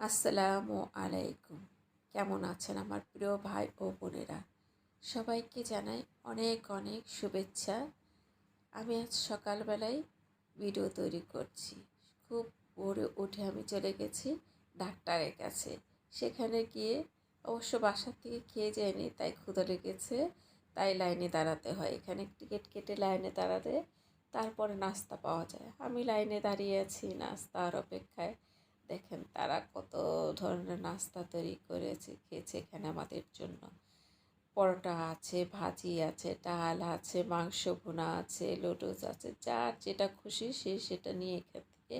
আসসালামু আলাইকুম। কেমন আছেন আমার প্রিয় ভাই ও বোনেরা? সবাইকে জানাই অনেক অনেক শুভেচ্ছা। আমি আজ সকালবেলায় ভিডিও তৈরি করছি। খুব ভোরে উঠে আমি চলে গেছি ডাক্তারের কাছে। সেখানে গিয়ে অবশ্য বাসার থেকে খেয়ে যায়নি, তাই ক্ষুধা লেগেছে, তাই লাইনে দাঁড়াতে হয়। এখানে টিকিট কেটে লাইনে দাঁড়াতে তারপরে নাস্তা পাওয়া যায়। আমি লাইনে দাঁড়িয়ে আছি, নাস্তার অপেক্ষায়। দেখেন তারা কত ধরনের নাস্তা তৈরি করেছে, খেয়েছে এখানে আমাদের জন্য। পরোটা আছে, ভাজি আছে, ডাল আছে, মাংস ভুনা আছে লুডুস আছে, যার যেটা খুশি সে সেটা নিয়ে এখান থেকে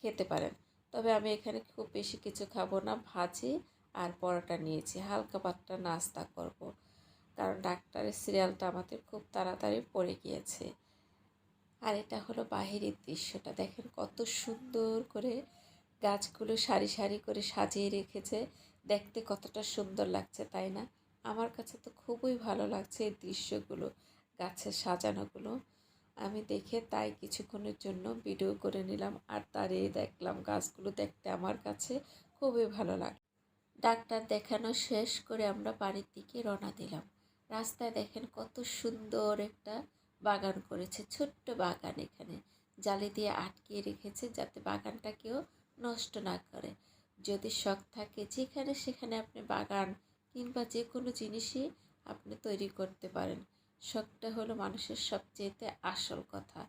খেতে পারেন। তবে আমি এখানে খুব বেশি কিছু খাব না, ভাজি আর পরোটা নিয়েছি। হালকা পাতলা নাস্তা করব। কারণ ডাক্তারের সিরিয়ালটা আমাদের খুব তাড়াতাড়ি পড়ে গিয়েছে। আর এটা হলো বাহিরের দৃশ্যটা। দেখেন কত সুন্দর করে গাছগুলো সারি সারি করে সাজিয়ে রেখেছে। দেখতে কতটা সুন্দর লাগছে, তাই না? আমার কাছে তো খুবই ভালো লাগছে এই দৃশ্যগুলো, গাছের সাজানোগুলো। আমি দেখে তাই কিছুক্ষণের জন্য ভিডিও করে নিলাম আর দাঁড়িয়ে দেখলাম গাছগুলো দেখতে আমার কাছে খুবই ভালো লাগে, ডাক্তার দেখানো শেষ করে আমরা বাড়ির দিকে রওনা দিলাম। রাস্তায় দেখেন কত সুন্দর একটা বাগান করেছে, ছোট্ট বাগান এখানে। জালি দিয়ে আটকিয়ে রেখেছে যাতে বাগানটা কেউ নষ্ট না করে। যদি শখ থাকে, যেখানে সেখানে আপনি বাগান কিংবা যে কোনো জিনিসই আপনি তৈরি করতে পারেন। শখটা হলো মানুষের সবচেয়েতে আসল কথা।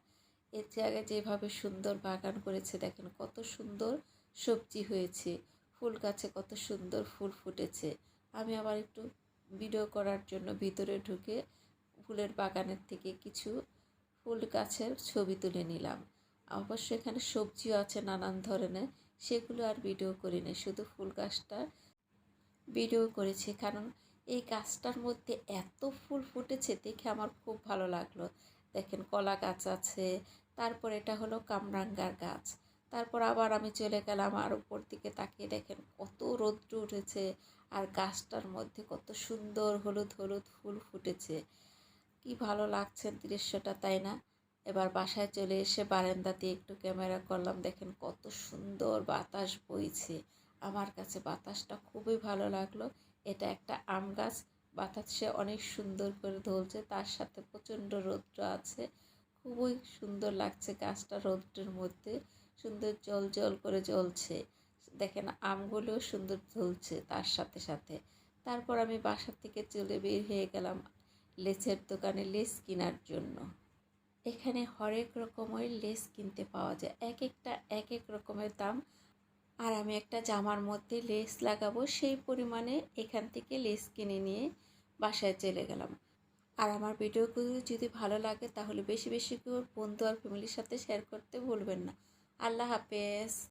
এর জায়গায় যেভাবে সুন্দর বাগান করেছে, দেখেন কত সুন্দর সবজি হয়েছে, ফুল গাছে কত সুন্দর ফুল ফুটেছে। আমি আবার একটু ভিডিও করার জন্য ভিতরে ঢুকে ফুলের বাগানের থেকে কিছু ফুল গাছের ছবি তুলে নিলাম। অবশ্য এখানে সবজিও আছে নানান ধরনের। সেগুলো আর ভিডিও করিনি, শুধু ফুল গাছটা ভিডিও করেছি। কারণ এই গাছটার মধ্যে এত ফুল ফুটেছে, দেখে আমার খুব ভালো লাগল। দেখেন, কলা গাছ আছে, তারপর এটা হলো কামরাঙ্গার গাছ। তারপর আবার আমি চলে গেলাম আর উপর দিকে তাকিয়ে দেখেন, কত রৌদ্র উঠেছে আর গাছটার মধ্যে কত সুন্দর হলুদ হলুদ ফুল ফুটেছে। কি ভালো লাগছে দৃশ্যটা, তাই না? এবার বাসায় চলে এসে বারান্দাতে একটু ক্যামেরা করলাম। দেখেন কত সুন্দর বাতাস বইছে। আমার কাছে বাতাসটা খুবই ভালো লাগল। এটা একটা আম গাছ। বাতাসে অনেক সুন্দর করে ধলছে তার সাথে প্রচণ্ড রৌদ্র আছে। খুবই সুন্দর লাগছে গাছটা রৌদ্রের মধ্যে। সুন্দর জল জল করে জ্বলছে। দেখেন আমগুলোও সুন্দর ধলছে তার সাথে সাথে। তারপর আমি বাসা থেকে চলে বের হয়ে গেলাম লেচের দোকানে লেস কেনার জন্য। এখানে হরেক রকমের লেস কিনতে পাওয়া যায়। এক একটা, এক এক রকমের দাম। আর আমি একটা জামার মধ্যে লেস লাগাবো, সেই পরিমাণে এখান থেকে লেস কিনে নিয়ে বাসায় চলে গেলাম। আর আমার ভিডিওগুলো যদি ভালো লাগে, তাহলে বেশি বেশি করে বন্ধু আর ফ্যামিলির সাথে শেয়ার করতে ভুলবেন না। আল্লাহ হাফেজ।